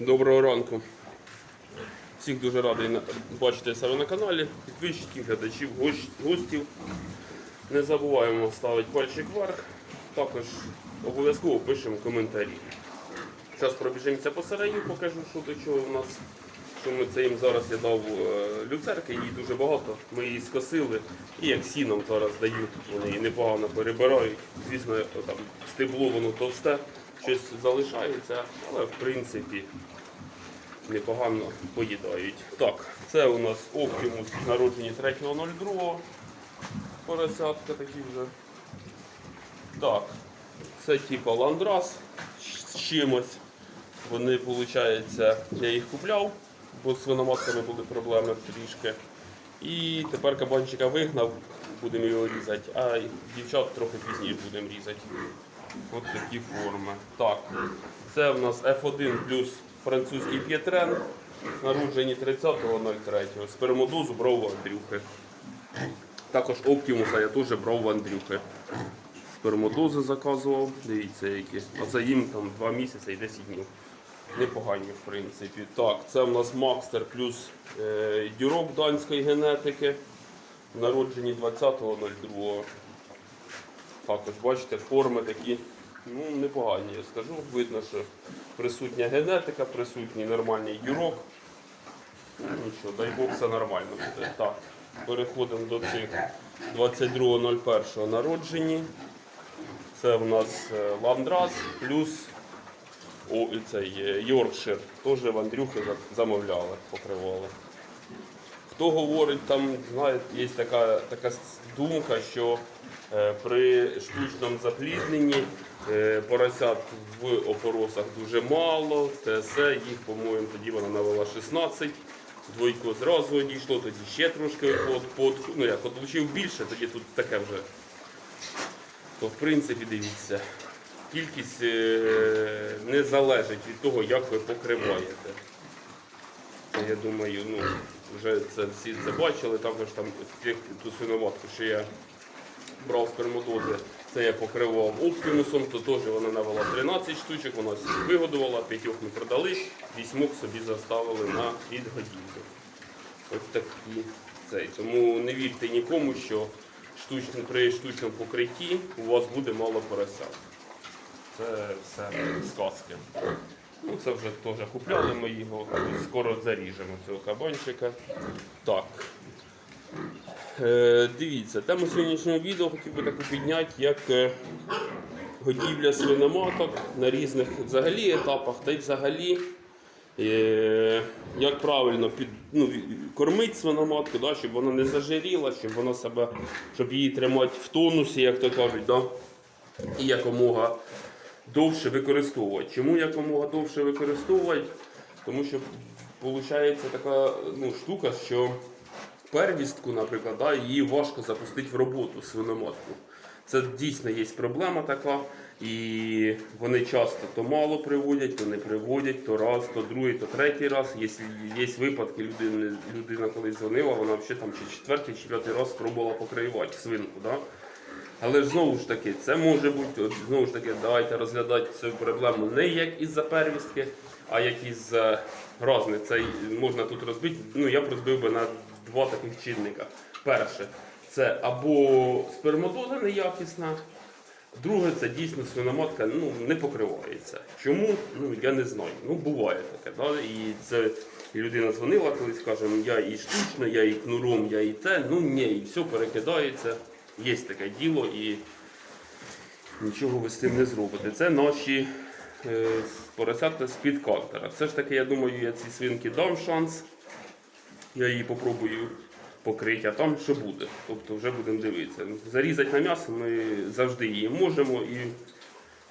Доброго ранку. Всіх дуже радий бачити себе на каналі, підписчиків, глядачів, гостів. Не забуваємо ставити пальчик вверх. Також обов'язково пишемо коментарі. Зараз пробіжимося по сараї, покажу, що до чого у нас. Що ми це їм зараз я дав е, люцерки, її дуже багато. Ми її скосили і як сіном зараз дають, вони її непогано перебирають. Звісно, там стебло воно товсте, щось залишається, але в принципі непогано поїдають. Так, це у нас Optimus народжені 3.02. Поросятка такі вже. Так, це типа ландрас з чимось. Вони, виходить, я їх купляв, бо з свиноматками були проблеми трішки. І тепер кабанчика вигнав, будемо його різати, а дівчат трохи пізніше будемо різати. Ось такі форми. Так, це в нас F1 плюс французький п'єтрен, народжені 30.03. Спермодозу брав у Андрюхи. Також Оптимуса я теж брав в Андрюхи. Спермодози заказував, дивіться які. Оце їм там 2 місяці і 10 днів. Непогані, в принципі. Так, це в нас Макстер плюс е, дюрок данської генетики. Народжені 20.02. Також бачите, форми такі ну, непогані, я скажу. Видно, що присутня генетика, присутній нормальний дюрок. Ну, Нічого, дай Бог, все нормально буде. Так, переходимо до цих 22.01 народжені. Це в нас е, Ландрас плюс о, цей Йоркшир. Теж в Андрюхи замовляли, покривали. Хто говорить, там знаєте, є така, така думка, що при штучному заплідненні е, поросят в опоросах дуже мало, ТСЕ, їх, по-моєму, тоді вона навела 16. Двойко зразу одійшло, тоді ще трошки от, от, ну як отлучив більше, тоді тут таке вже. То в принципі дивіться, кількість е, не залежить від того, як ви покриваєте. Я думаю, ну, вже це всі це бачили, також там ту свиноматку, що я брав спермодози, це я покривав оптимусом, то теж вона навела 13 штучок, вона всіх вигодувала, п'ятьох ми продали, вісьмох собі заставили на відгодівлю. Ось такі цей. Тому не вірте нікому, що штучно, при штучному покритті у вас буде мало поросят. Це все сказки. Ну, це вже теж купляли ми його, скоро заріжемо цього кабанчика. Так. Е, дивіться, тему сьогоднішнього відео хотів би таку підняти, як е, годівля свиноматок на різних взагалі етапах, та й взагалі, е, як правильно під, ну, кормити свиноматку, да, щоб вона не зажиріла, щоб вона себе, щоб її тримати в тонусі, як то кажуть, да, і якомога довше використовувати. Чому якомога довше використовувати? Тому що виходить така ну, штука, що первістку, наприклад, да, її важко запустити в роботу свиноматку. Це дійсно є проблема така, і вони часто то мало приводять, то не приводять, то раз, то другий, то третій раз. Є, є випадки, людини, людина колись дзвонила, вона взагалі там чи четвертий, чи п'ятий раз спробувала покривати свинку. Да? Але ж знову ж таки, це може бути, от, знову ж таки, давайте розглядати цю проблему не як із-за первістки, а як із-за різних. Це можна тут розбити. Ну, я б розбив би на два таких чинника. Перше, це або сперматоза неякісна, друге, це дійсно свиноматка ну, не покривається. Чому? Ну, я не знаю. Ну, буває таке. Да? І це людина дзвонила колись, каже, «Ну, я і штучно, я і кнуром, я і те. Ну ні, і все перекидається. Є таке діло і нічого ви з цим не зробите. Це наші е, поросята з-під картера. Все ж таки, я думаю, я цій свинки дам шанс. Я її попробую покрити, а там що буде. Тобто вже будемо дивитися. Зарізати на м'ясо ми завжди її можемо і,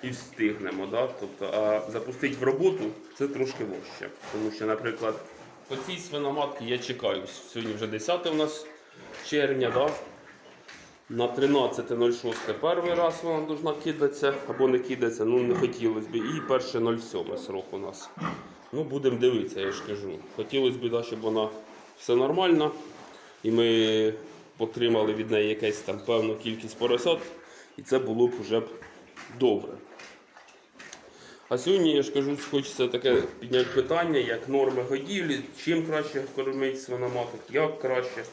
і встигнемо. Да? Тобто, а запустити в роботу це трошки важче. Тому що, наприклад, по цій свиноматці я чекаю. Сьогодні вже 10 у нас червня. Да? На 13.06 перший раз вона должна кидатися або не кидатися, ну не хотілося б. І перше 07 срок у нас. Ну, будемо дивитися, я ж кажу. Хотілося б, да, щоб вона все нормально. І ми отримали від неї якусь там певну кількість поросят. І це було б вже б добре. А сьогодні я ж кажу, хочеться таке підняти питання, як норми годівлі, чим краще кормити свиноматок, як краще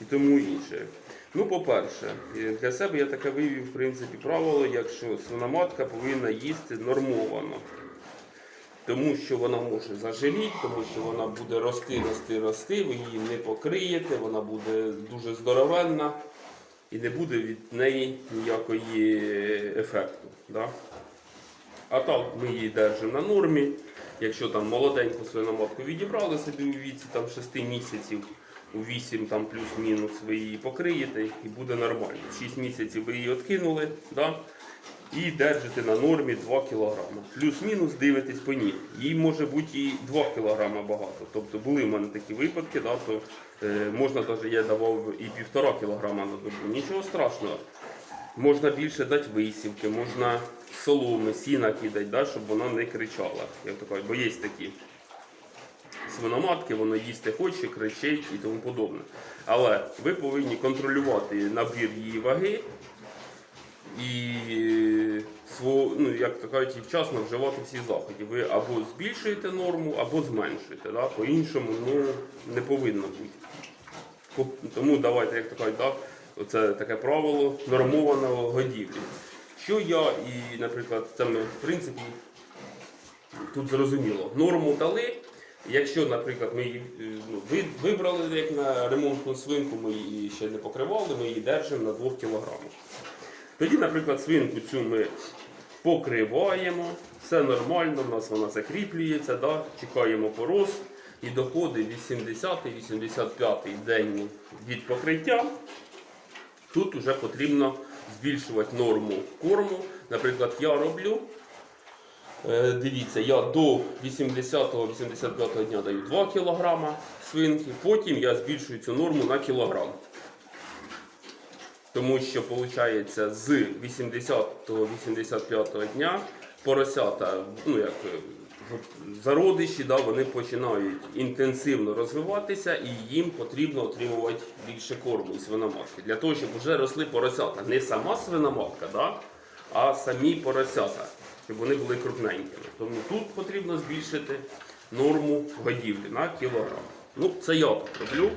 і тому інше. Ну, по-перше, е, для себе я таке вивів в принципі правило, якщо свиноматка повинна їсти нормовано. Тому що вона може зажиріти, тому що вона буде рости, рости, рости, ви її не покриєте, вона буде дуже здоровенна і не буде від неї ніякої ефекту. Да? А так ми її держимо на нормі. Якщо там молоденьку свиноматку відібрали собі у віці там 6 місяців, у 8 там плюс-мінус ви її покриєте і буде нормально. 6 місяців ви її відкинули да? І держите на нормі 2 кг. Плюс-мінус дивитесь по ній. Їй може бути і 2 кг багато. Тобто були в мене такі випадки, да, то е, можна навіть я давав і 1,5 кг на добу. Нічого страшного. Можна більше дати висівки, можна соломи, сіна кидати, да, щоб вона не кричала. Як то бо є такі свиноматки, воно їсти хоче, кричить і тому подобне. Але ви повинні контролювати набір її ваги і ну, як то кажуть, вчасно вживати всі заходи. Ви або збільшуєте норму, або зменшуєте. Да? По-іншому ну, не повинно бути. Тому давайте, як то кажуть, да, це таке правило нормованого годівлі. Що я і, наприклад, це ми, в принципі, тут зрозуміло. Норму дали. Якщо, наприклад, ми її е, ну, вибрали як на ремонтну свинку, ми її ще не покривали, ми її держимо на 2 кг. Тоді, наприклад, свинку цю ми покриваємо, все нормально, в нас вона закріплюється, да? чекаємо пороз і доходить 80-85 день від покриття. Тут вже потрібно збільшувати норму корму. Наприклад, я роблю. е, Дивіться, я до 80-85 дня даю 2 кг свинки, потім я збільшую цю норму на кілограм. Тому що виходить з 80-85 дня поросята, ну як е, зародиші, да, вони починають інтенсивно розвиватися і їм потрібно отримувати більше корму і свиноматки. Для того, щоб вже росли поросята. Не сама свиноматка, да, а самі поросята, щоб вони були крупненькими. Тому тут потрібно збільшити норму годівлі на кілограм. Ну, це я так роблю.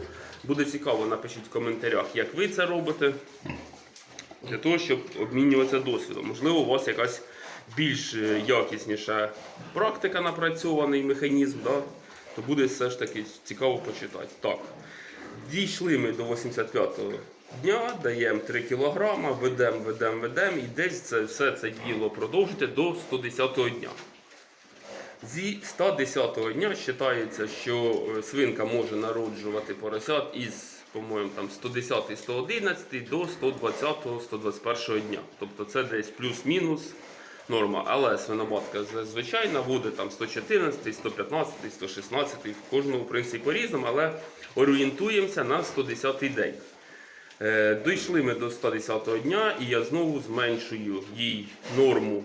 Буде цікаво, напишіть в коментарях, як ви це робите, для того, щоб обмінюватися досвідом. Можливо, у вас якась більш е, якісніша практика, напрацьований механізм, да? то буде все ж таки цікаво почитати. Так, дійшли ми до 85-го дня, даємо 3 кг, ведемо, ведемо, ведемо і десь це все це діло продовжити до 110-го дня. Зі 110-го дня вважається, що е, свинка може народжувати поросят із, по-моєму, там 110-111 до 120-121 дня. Тобто це десь плюс-мінус норма. Але свиноматка звичайна буде там 114, 115, 116, в кожному в принципі по-різному, але орієнтуємося на 110-й день. Е, Дійшли ми до 110-го дня, і я знову зменшую їй норму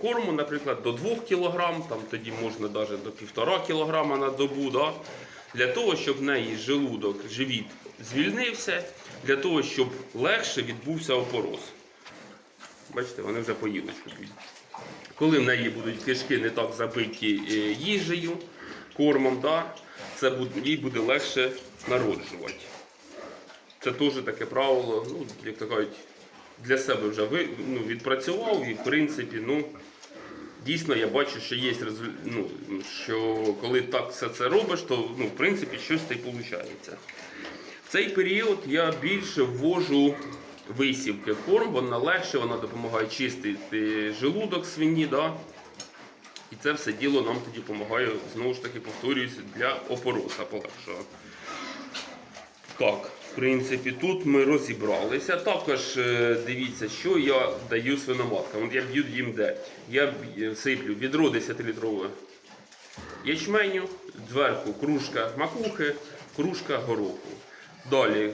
корму, наприклад, до 2 кг, там тоді можна навіть до 1,5 кг на добу, да? для того, щоб в неї желудок, живіт звільнився, для того, щоб легше відбувся опороз. Бачите, вони вже поїли. Коли в неї будуть кишки не так забиті е, їжею, кормом, да? це їй буде легше народжувати. Це теж таке правило, ну, як то кажуть, для себе вже ну, відпрацював і в принципі, ну, дійсно я бачу, що є ну, що коли так все це робиш, то ну, в принципі щось та й виходить. В цей період я більше ввожу висівки в корм, вона легше, вона допомагає чистити желудок свині. Да? І це все діло нам тоді допомагає, знову ж таки, повторююсь, для опороса полегшого. Так, в принципі, тут ми розібралися. Також е, дивіться, що я даю свиноматкам. Я б'ю їм де. Я сиплю відро 10-літрове ячменю, зверху кружка макухи, кружка гороху. Далі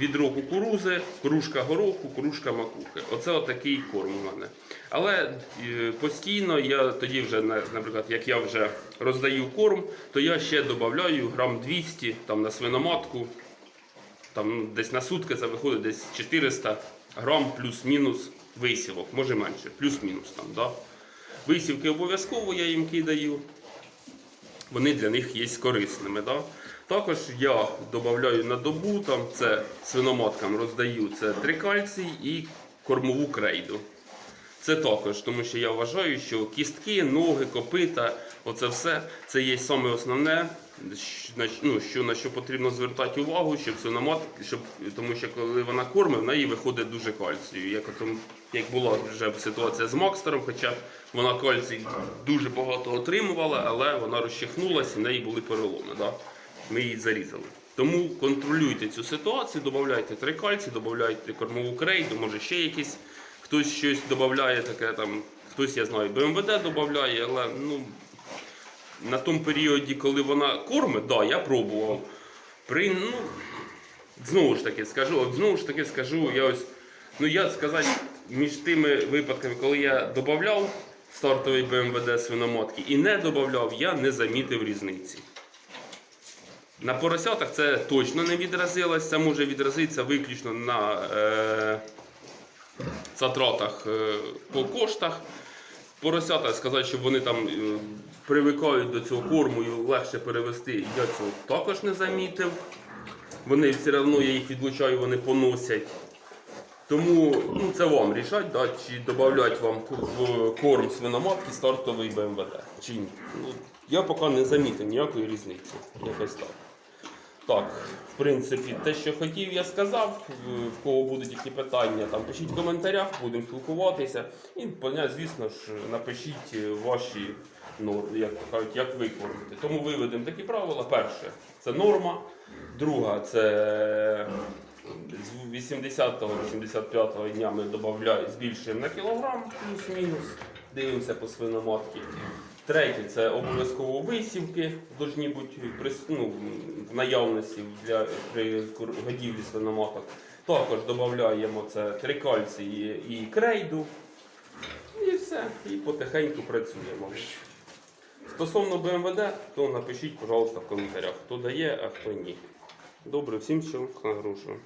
відро кукурузи, кружка гороху, кружка макухи. Оце отакий корм у мене. Але е, постійно я тоді вже, наприклад, як я вже роздаю корм, то я ще додаю грам 200 там, на свиноматку. Там десь на сутки це виходить десь 400 грам плюс-мінус висівок, може менше, плюс-мінус там. Да? Висівки обов'язково я їм кидаю. Вони для них є корисними. Да? Також я додаю на добу, там це свиноматкам роздаю це трикальцій і кормову крейду. Це також, тому що я вважаю, що кістки, ноги, копита, оце все це є саме основне, ну, що, на що потрібно звертати увагу, щоб свиномат, щоб, тому що коли вона кормить, в неї виходить дуже кальцію. Як, як була вже ситуація з Макстером, хоча вона кальцій дуже багато отримувала, але вона розчихнулася, в неї були переломи. Да? Ми її зарізали. Тому контролюйте цю ситуацію, додавайте три кальці, додавайте кормову крейду, може ще якісь хтось щось додає таке там, хтось, я знаю, БМВД додає, але ну, на тому періоді, коли вона кормить, да, я пробував. При, ну, знову ж таки скажу, от знову ж таки скажу, я ось, ну я сказати, між тими випадками, коли я додавав стартовий БМВД свиноматки і не додавав, я не замітив різниці. На поросятах це точно не відразилось, це може відразитися виключно на е, затратах е, по коштах. Поросята сказати, що вони там е, привикають до цього корму і легше перевести, я цього також не замітив. Вони все одно, я їх відлучаю, вони поносять. Тому ну, це вам рішать, да, чи додати вам в корм свиноматки стартовий БМВД. Чи ні. Ну, я поки не замітив ніякої різниці. Якось так. Так, в принципі, те, що хотів, я сказав. В- кого будуть які питання, там пишіть в коментарях, будемо спілкуватися. І, звісно ж, напишіть ваші норми, як кажуть, як ви кормите. Тому виведемо такі правила. Перше це норма. Друга це з 80-85 дня ми збільшуємо на кілограм, плюс-мінус. Дивимося по свиноматки. Третє це обов'язково висівки, повинні бути прис- ну, в наявності для при годівлі свиноматок. Також додаємо це трикальції і крейду. І все. І потихеньку працюємо. Стосовно БМВД, то напишіть, пожалуйста, в коментарях, хто дає, а хто ні. Добре, всім всього хорошого.